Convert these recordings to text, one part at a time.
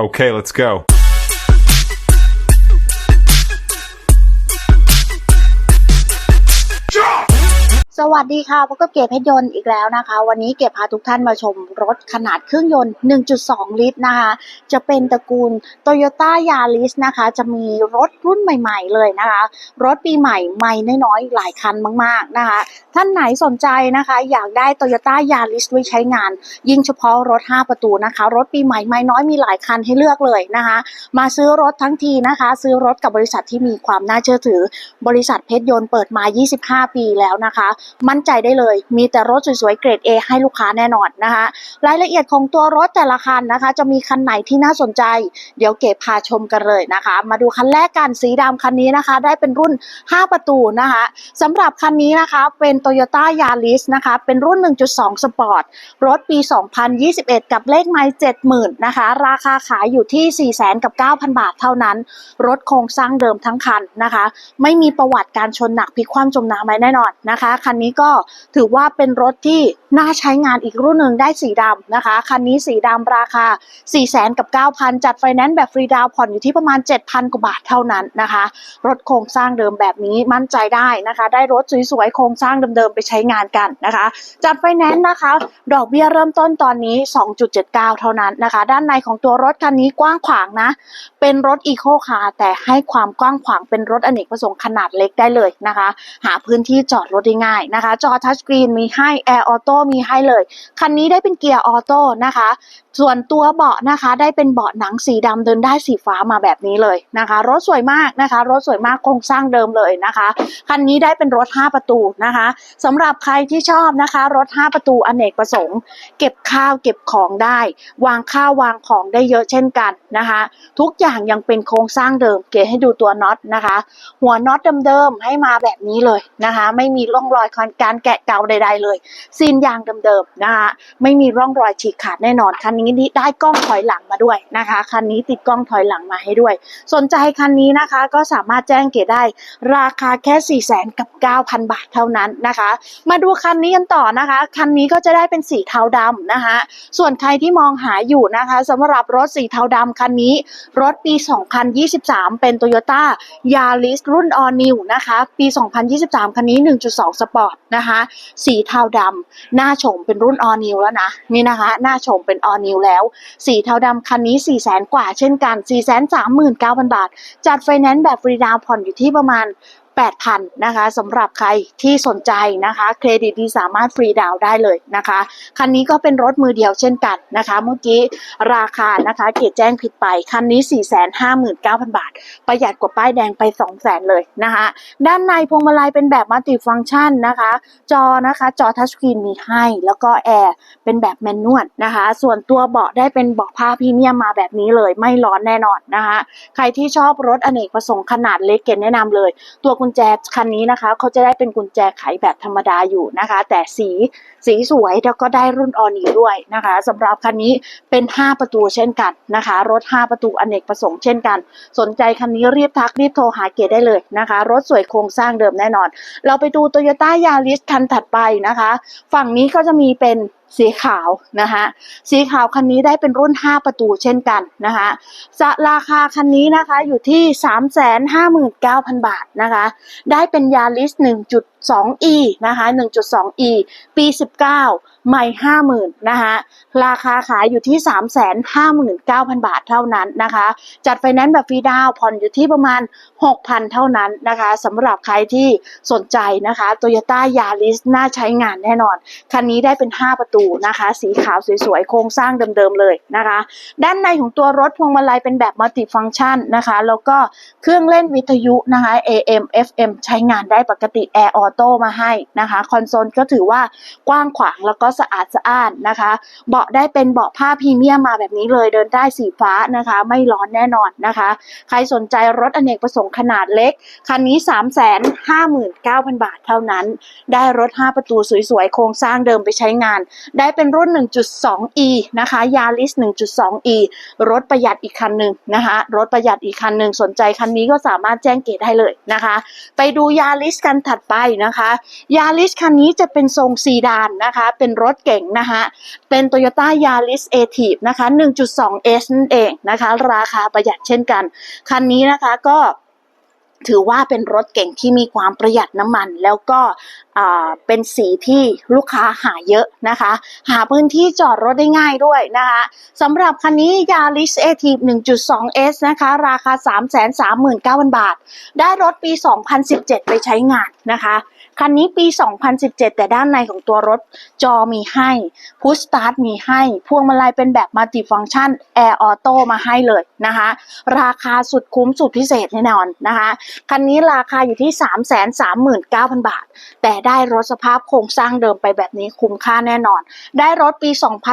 Okay, let's go. สวัสดีค่ะพบกับเก็บเพชรยนต์อีกแล้วนะคะ วันนี้เก็บพาทุกท่านมาชมรถขนาดเครื่องยนต์ 1.2 ลิตรนะคะ จะเป็นตระกูล Toyota Yaris นะคะ จะมีรถรุ่นใหม่ ๆ เลยนะคะ รถปีใหม่ใหม่น้อยๆ หลายคันมากๆนะคะ ท่านไหนสนใจนะคะ อยากได้ Toyota Yaris ไว้ใช้งาน ยิ่งเฉพาะรถ 5 ประตูนะคะ รถปีใหม่ใหม่น้อยมีหลายคันให้เลือกเลยนะคะ มาซื้อรถทั้งทีนะคะ ซื้อรถกับบริษัทที่มีความน่าเชื่อถือ บริษัทเพชรยนต์เปิดมา 25 ปีแล้วนะคะมั่นใจได้เลย มีแต่รถสวยๆเกรด A ให้ลูกค้าแน่นอนนะคะ รายละเอียดของตัวรถแต่ละคันนะคะ จะมีคันไหนที่น่าสนใจ เดี๋ยวเก็บพาชมกันเลยนะคะ มาดูคันแรกกันสีดำคันนี้นะคะ ได้เป็นรุ่น 5 ประตูนะคะสำหรับคันนี้นะคะเป็น Toyota Yaris นะคะเป็นรุ่น 1.2 Sport รถปี 2021 กับเลขไมล์70,000นะคะ ราคาขายอยู่ที่400,000กับ 9,000 บาทเท่านั้น รถโครงสร้างเดิมทั้งคันนะคะ ไม่มีประวัติการชนหนักพลิกคว่ำจมน้ำไว้แน่นอนนะคะคันนี้ก็ถือว่าเป็นรถที่น่าใช้งานอีกรุ่นหนึ่งได้สีดำนะคะ คันนี้สีดำราคา 400,000กับ 9,000 จัดไฟแนนซ์แบบฟรีดาวผ่อนอยู่ที่ประมาณ 7,000 กว่าบาทเท่านั้นนะคะ รถโครงสร้างเดิมแบบนี้มั่นใจได้นะคะ ได้รถสวยๆ โครงสร้างเดิมๆ ไปใช้งานกันนะคะ จัดไฟแนนซ์นะคะ ดอกเบี้ยเริ่มต้นตอนนี้ 2.79 เท่านั้นนะคะ ด้านในของตัวรถคันนี้กว้างขวางนะ เป็นรถอีโคคาร์แต่ให้ความกว้างขวางเป็นรถอเนกประสงค์ขนาดเล็กได้เลยนะคะ หาพื้นที่จอดรถได้ง่ายนะคะ จอทัชสกรีนมีให้แอร์ออโต้มีให้เลย คันนี้ได้เป็นเกียร์ออโต้นะคะ ส่วนตัวเบาะนะคะ ได้เป็นเบาะหนังสีดำเดินได้สีฟ้ามาแบบนี้เลยนะคะ รถสวยมากนะคะ รถสวยมากโครงสร้างเดิมเลยนะคะ คันนี้ได้เป็นรถ 5 ประตูนะคะสำหรับใครที่ชอบนะคะ รถ 5 ประตูอเนกประสงค์ เก็บข้าวเก็บของได้ วางข้าววางของได้เยอะเช่นกันนะคะ ทุกอย่างยังเป็นโครงสร้างเดิม เกให้ดูตัวน็อตนะคะ หัวน็อตเดิมๆให้มาแบบนี้เลยนะคะ ไม่มีร่องรอยการแกะเกาใด ๆ เลยซีนยางเดิมๆนะคะไม่มีร่องรอยฉีกขาดแน่นอนคันนี้นี่ได้กล้องถอยหลังมาด้วยนะคะคันนี้ติดกล้องถอยหลังมาให้ด้วย สนใจคันนี้นะคะก็สามารถแจ้งเกดได้ราคาแค่4 0 0แสนกับ 9,000 บาทเท่านั้นนะคะ มาดูคันนี้กันต่อนะคะ คันนี้ก็จะได้เป็นสีเทาดำนะคะ ส่วนใครที่มองหาอยู่นะคะสำหรับรถสีเทาดำคันนี้ รถปี 2023 เป็น Toyota Yaris รุ่น All New นะคะ ปี 2023 คันนี้ 1.2 Sport นะคะ สีเทาดำหน้าโฉมเป็นรุ่นออนิวแล้วนะ นี่นะคะ หน้าโฉมเป็นออนิวแล้ว สีเทาดำคันนี้4ี่แสนกว่าเช่นกัน439,000บาท จัดไฟแนนซ์แบบฟรีดาวผ่อนอยู่ที่ประมาณ 8,000นะคะสำหรับใครที่สนใจนะคะ เครดิตที่สามารถฟรีดาวน์ได้เลยนะคะ คันนี้ก็เป็นรถมือเดียวเช่นกันนะคะ เมื่อกี้ราคานะคะ เกดแจ้งผิดไป คันนี้ 459,000 บาท ประหยัดกว่าป้ายแดงไป 200,000 เลยนะคะ ด้านในพวงมาลัยเป็นแบบมัลติฟังก์ชันนะคะ จอนะคะ จอทัชสกรีนมีให้ แล้วก็แอร์เป็นแบบแมนนวลนะคะ ส่วนตัวเบาะได้เป็นเบาะผ้าพรีเมียมมาแบบนี้เลย ไม่ร้อนแน่นอนนะคะ ใครที่ชอบรถอเนกประสงค์ขนาดเล็กเกดแนะนำเลย ตัวกุญแจคันนี้นะคะ เขาจะได้เป็นกุญแจไขแบบธรรมดาอยู่นะคะ แต่สีสีสวยแล้วก็ได้รุ่นออนีด้วยนะคะสำหรับคันนี้เป็น 5 ประตูเช่นกันนะคะ รถ 5 ประตูอเนกประสงค์เช่นกัน สนใจคันนี้รีบทักรีบโทรหาเกดได้เลยนะคะ รถสวยโครงสร้างเดิมแน่นอน เราไปดู Toyota Yaris คันถัดไปนะคะ ฝั่งนี้ก็จะมีเป็น สีขาวนะคะสีขาวคันนี้ได้เป็นรุ่น 5 ประตูเช่นกันนะคะจะราคาคันนี้นะคะอยู่ที่ 359,000 บาทนะคะ ได้เป็นยาริส 1.2e นะคะ 1.2e ปี 19ใหม่ 50,000นะคะราคาขายอยู่ที่ 359,000 บาทเท่านั้นนะคะ จัดไฟแนนซ์แบบฟรีดาวผ่อนอยู่ที่ประมาณ 6,000 เท่านั้นนะคะสำหรับใครที่สนใจนะคะ Toyota Yaris น่าใช้งานแน่นอน คันนี้ได้เป็น 5 ประตูนะคะ สีขาวสวยๆ โครงสร้างเดิมๆเลยนะคะ ด้านในของตัวรถพวงมาลัยเป็นแบบมัลติฟังก์ชันนะคะ แล้วก็เครื่องเล่นวิทยุนะคะ AM FM ใช้งานได้ปกติแอร์ออโต้มาให้นะคะคอนโซลก็ถือว่ากว้างขวางแล้วก็สะอาดสะอ้านนะคะ เบาะได้เป็นเบาะผ้าพรีเมียมมาแบบนี้เลยเดินได้สีฟ้านะคะ ไม่ร้อนแน่นอนนะคะ ใครสนใจรถอเนกประสงค์ขนาดเล็ก คันนี้ 359,000 บาทเท่านั้น ได้รถ 5 ประตูสวยๆ โครงสร้างเดิมไปใช้งาน ได้เป็นรุ่น 1.2e นะคะ Yaris 1.2e รถประหยัดอีกคันหนึ่งนะคะรถประหยัดอีกคันหนึ่งสนใจคันนี้ก็สามารถแจ้งเกตได้เลยนะคะ ไปดู Yaris กันถัดไปนะคะยาริสคันนี้จะเป็นทรงซีดานนะคะ เป็นรถเก่งนะคะเป็น Toyota Yaris a t i v นะคะ 1.2S นั่นเองนะคะ ราคาประหยัดเช่นกัน คันนี้นะคะก็ ถือว่าเป็นรถเก่งที่มีความประหยัดน้ำมัน แล้วก็เป็นสีที่ลูกค้าหาเยอะนะคะ หาพื้นที่จอดรถได้ง่ายด้วยนะคะสำหรับคันนี้ Yaris a t i v 1.2S นะคะ ราคา 339,000 บาท ได้รถปี 2017 ไปใช้งานนะคะคันนี้ปี 2017 แต่ด้านในของตัวรถจอมีให้ พุชสตาร์ทมีให้ พวงมาลัยเป็นแบบมัลติฟัง c t ชันแอร์ออโต้มาให้เลยนะคะ ราคาสุดคุ้มสุดพิเศษแน่นอนนะคะคันนี้ราคาอยู่ที่ 339,000 บาท แต่ได้รถสภาพโครงสร้างเดิมไปแบบนี้คุ้มค่าแน่นอน ได้รถปี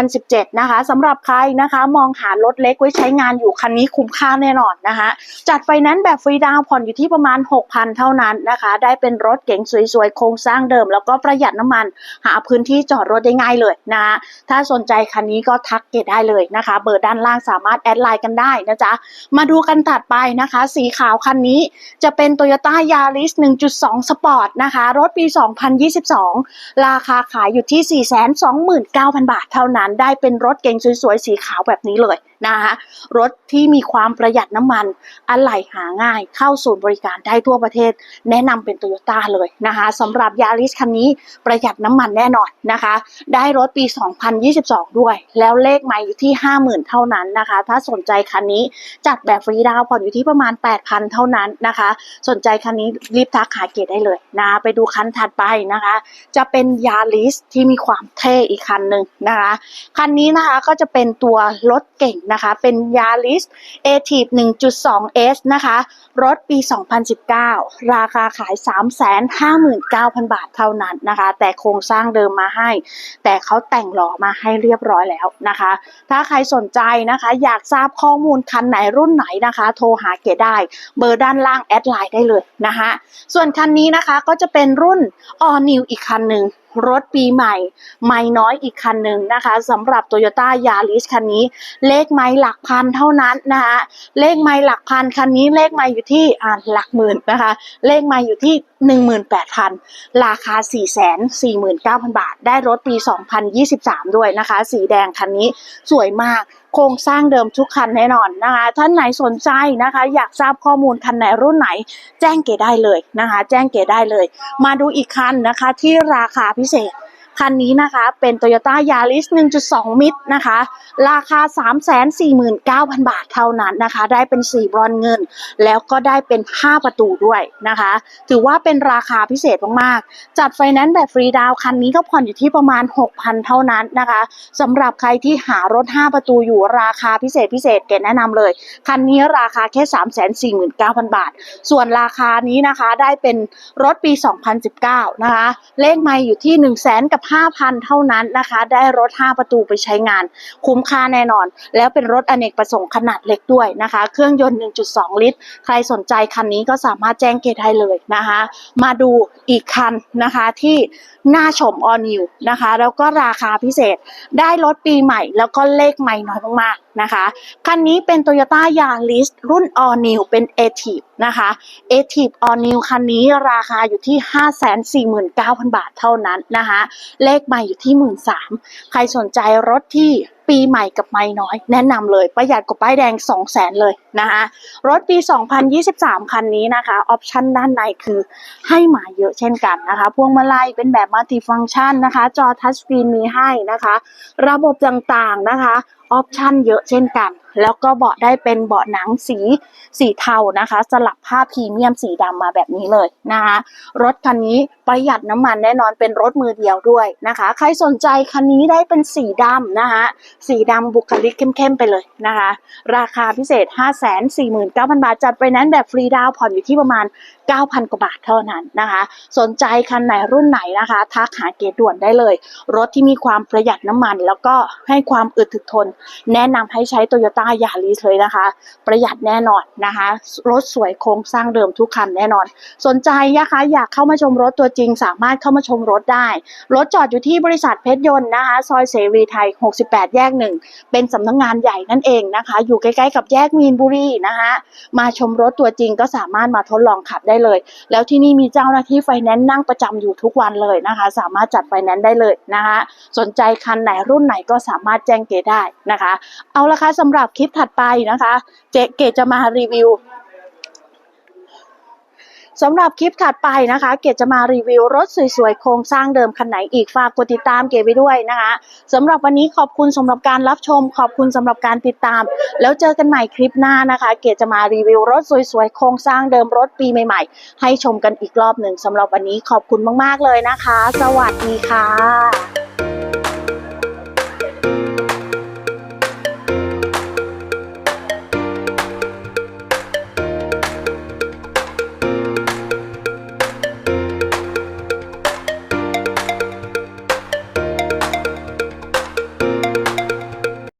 2017 นะคะสำหรับใครนะคะมองหารถเล็กไว้ใช้งานอยู่คันนี้คุ้มค่าแน่นอนนะคะ จัดไฟแนนซ์แบบฟรีดาวผ่อนอยู่ที่ประมาณ 6,000 เท่านั้นนะคะ ได้เป็นรถเก๋งสวยๆ โครงสร้างเดิม แล้วก็ประหยัดน้ำมันหาพื้นที่จอดรถได้ง่ายเลยนะคะถ้าสนใจคันนี้ก็ทักเกตได้เลยนะคะ เบอร์ด้านล่างสามารถแอดไลน์กันได้นะจ๊ะมาดูกันถัดไปนะคะ สีขาวคันนี้จะเป็น Toyota Yaris 1.2 Sport นะคะรถปี 2022 ราคาขายอยู่ที่ 429,000 บาทเท่านั้น ได้เป็นรถเก๋งสวยๆ สีขาวแบบนี้เลยนะคะรถที่มีความประหยัดน้ำมันอะไหล่หาง่ายเข้าศูนย์บริการได้ทั่วประเทศ แนะนำเป็นโตโยต้าเลยนะคะสำหรับยาริสคันนี้ประหยัดน้ำมันแน่นอนนะคะ ได้รถปี 2022 ด้วย แล้วเลขไม่อยู่ที่ 50,000 เท่านั้นนะคะ ถ้าสนใจคันนี้จัดแบบฟรีดาวผ่อนอยู่ที่ประมาณ 8,000 เท่านั้นนะคะ สนใจคันนี้รีบทักหาเกตได้เลยนะไปดูคันถัดไปนะคะ จะเป็นยาริสที่มีความเท่อีกคันหนึ่งนะคะ คันนี้นะคะก็จะเป็นตัวรถเก่งนะคะ เป็นยาริส a t i v 1.2S นะคะ รถปี 2019 ราคาขาย 359,000 บาทเท่านั้นนะคะ แต่โครงสร้างเดิมมาให้ แต่เขาแต่งหล่อมาให้เรียบร้อยแล้วนะคะ ถ้าใครสนใจนะคะ อยากทราบข้อมูลคันไหนรุ่นไหนนะคะ โทรหาเกได้ เบอร์ด้านล่างแอดไลน์ได้เลยนะคะ ส่วนคันนี้นะคะก็จะเป็นรุ่น All New อีกคันหนึ่ง รถปีใหม่ ไม่น้อยอีกคันหนึ่งนะคะสำหรับ Toyota Yaris คันนี้ เลขไม้หลักพันเท่านั้นนะคะเลขไม้หลักพันคันนี้เลขไม้อยู่ที่อ่าหลักหมื่นนะคะเลขไม้อยู่ที่ 18,000 ราคา 449,000 บาท ได้รถปี 2023 ด้วยนะคะ สีแดงคันนี้สวยมาก ครงสร้างเดิมทุกคันแน่นอนนะคะ ท่านไหนสนใจนะคะ อยากทราบข้อมูลคันไหนรุ่นไหน แจ้งเก๋ได้เลยนะคะ แจ้งเก๋ได้เลย มาดูอีกคันนะคะที่ราคาพิเศษ คันนี้นะคะเป็น Toyota Yaris 1.2 มิตรนะคะ ราคา 349,000 บาทเท่านั้นนะคะ ได้เป็นสีบรอนเงิน แล้วก็ได้เป็น 5 ประตูด้วยนะคะ ถือว่าเป็นราคาพิเศษมากๆ จัดไฟแนนซ์แบบฟรีดาวคันนี้ก็ผ่อนอยู่ที่ประมาณ 6,000 เท่านั้นนะคะสำหรับใครที่หารถ 5 ประตูอยู่ราคาพิเศษพิเศษเกแนะนำเลย คันนี้ราคาแค่ 349,000 บาท ส่วนราคานี้นะคะได้เป็นรถปี 2019 นะคะ เลขไม่อยู่ที่ 1 0 0 0 0กับ5,000 เท่านั้นนะคะ ได้รถ 5 ประตูไปใช้งาน คุ้มค่าแน่นอน แล้วเป็นรถอเนกประสงค์ขนาดเล็กด้วยนะคะ เครื่องยนต์ 1.2 ลิตร ใครสนใจคันนี้ก็สามารถแจ้งเกตได้เลยนะคะ มาดูอีกคันนะคะที่น่าชมออนิวนะคะ แล้วก็ราคาพิเศษได้รถปีใหม่ แล้วก็เลขใหม่น้อยมากๆนะคะ คันนี้เป็น Toyota Yaris รุ่น All New เป็น a t i v นะคะ a t i v All New คันนี้ราคาอยู่ที่ 549,000 บาทเท่านั้นนะคะ เลขใหม่อยู่ที่ 13,000 ใครสนใจรถที่ปีใหม่กับไม่น้อย แนะนำเลยประหยัดกว่าป้ายแดง 200,000เลยนะคะรถปี 2023 คันนี้นะคะออปชั่นด้านในคือให้มาเยอะเช่นกันนะคะพวงมาลัยเป็นแบบมัลติฟัง c t ชันนะคะ จอทัชสกรีนมีให้นะคะ ระบบต่างๆนะคะ ออปชั่นเยอะเช่นกัน แล้วก็เบาะได้เป็นเบาะหนังสีสีเทานะคะ สลับผ้าพรีเมียมสีดำมาแบบนี้เลยนะคะ รถคันนี้ประหยัดน้ำมันแน่นอนเป็นรถมือเดียวด้วยนะคะ ใครสนใจคันนี้ได้เป็นสีดำนะคะ สีดำบุคลิกเข้มๆไปเลยนะคะ ราคาพิเศษ 549,000 บาท จัดไปนั้นแบบฟรีดาวผ่อนอยู่ที่ประมาณ 9,000 กว่าบาทเท่านั้นนะคะ สนใจคันไหนรุ่นไหนนะคะ ทักหาเกตด่วนได้เลย รถที่มีความประหยัดน้ำมัน แล้วก็ให้ความอึดถึกทนแนะนำให้ใช้โตโยต้ายาริสเลยนะคะ ประหยัดแน่นอนนะคะ รถสวยโครงสร้างเดิมทุกคันแน่นอน สนใจนะคะอยากเข้ามาชมรถตัวจริง สามารถเข้ามาชมรถได้ รถจอดอยู่ที่บริษัทเพชรยนต์นะคะ ซอยเสรีไทย 68 แยกหนึ่งเป็นสำนักงงานใหญ่นั่นเองนะคะ อยู่ใกล้ๆกับแยกมีนบุรีนะคะมาชมรถตัวจริงก็สามารถมาทดลองขับได้เลย แล้วที่นี่มีเจ้าหน้าที่ไฟแนนซ์นั่งประจำอยู่ทุกวันเลยนะคะ สามารถจัดไฟแนนซ์ได้เลยนะคะ สนใจคันไหนรุ่นไหนก็สามารถแจ้งเกได้นะคะ เอาละค่ะสำหรับคลิปถัดไปนะคะ เจเกจะมารีวิวสำหรับคลิปถัดไปนะคะ เกดจะมารีวิวรถสวยๆ โครงสร้างเดิมคันไหนอีกฝากกดติดตามเกดไปด้วยนะคะสำหรับวันนี้ขอบคุณสำหรับการรับชม ขอบคุณสำหรับการติดตาม แล้วเจอกันใหม่คลิปหน้านะคะ เกดจะมารีวิวรถสวยๆ โครงสร้างเดิมรถปีใหม่ ๆ ให้ชมกันอีกรอบหนึ่งสำหรับวันนี้ขอบคุณมากๆเลยนะคะ สวัสดีค่ะ